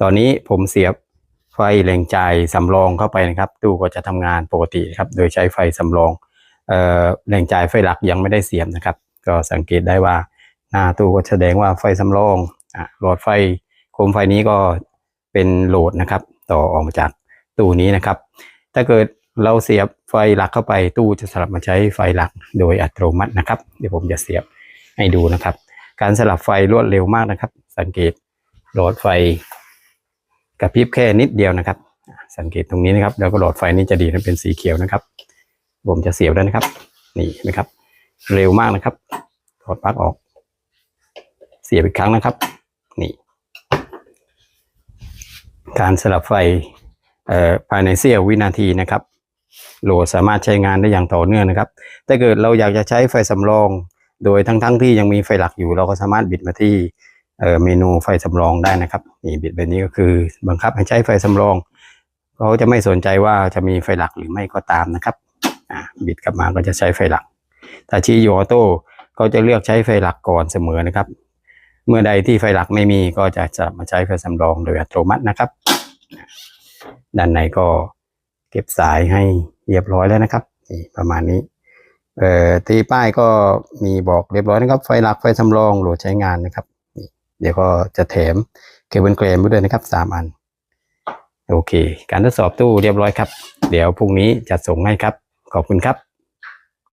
ตอนนี้ผมเสียบไฟแรงจ่ายสำรองเข้าไปนะครับ ตู้ก็จะทำงานปกติครับ โดยใช้ไฟสำรองเอ่อแรงจ่ายไฟหลักยังไม่ได้เสียบนะครับ ก็สังเกตได้ว่าหน้าตู้ก็แสดงว่าไฟสำรองอหลอดไฟโคมไฟนี้ก็เป็นโหลดนะครับ ต่อออกมาจากตู้นี้นะครับ ถ้าเกิดเราเสียบไฟหลักเข้าไปตู้จะสลับมาใช้ไฟหลักโดยอัตโนมัตินะครับ เดี๋ยวผมจะเสียบให้ดูนะครับ การสลับไฟรวดเร็วมากนะครับ สังเกตหลอดไฟ กระพริบแค่นิดเดียวนะครับ สังเกตตรงนี้นะครับ แล้วก็หลอดไฟนี้จะดีดให้เป็นสีเขียวนะครับผมจะเสียบแล้วนะครับ นี่นะครับ เร็วมากนะครับถอดปลั๊กออก เสียบอีกครั้งนะครับ นี่ การสลับไฟภายในเสี้ยววินาทีนะครับ โหลดสามารถใช้งานได้อย่างต่อเนื่องนะครับ ถ้าเกิดเราอยากจะใช้ไฟสำรอง โดยทั้งๆทที่ยังมีไฟหลักอยู่ เราก็สามารถบิดมาที่ เอ่อเมนูไฟสำรองได้นะครับนี่บิดแบบนี้ก็คือบังคับให้ใช้ไฟสำรองเขาจะไม่สนใจว่าจะมีไฟหลักหรือไม่ก็ตามนะครับอ่าบิดกลับมาก็จะใช้ไฟหลักถ้าชี้อยู่ออโต้ก็จะเลือกใช้ไฟหลักก่อนเสมอนะครับ เมื่อใดที่ไฟหลักไม่มีก็จะจะมาใช้ไฟสำรองโดยอัตโนมัตินะครับ ด้านในก็เก็บสายให้เรียบร้อยแล้วนะครับนี่ประมาณนี้เอ่อตีป้ายก็มีบอกเรียบร้อยนะครับ ไฟหลักไฟสำรองโหลดใช้งานนะครับ เดี๋ยวก็จะแถมเคเบิลเกรมไว้ด้วยนะครับสามอัน โอเค การทดสอบตู้เรียบร้อยครับ เดี๋ยวพรุ่งนี้จะส่งให้ครับ ขอบคุณครับ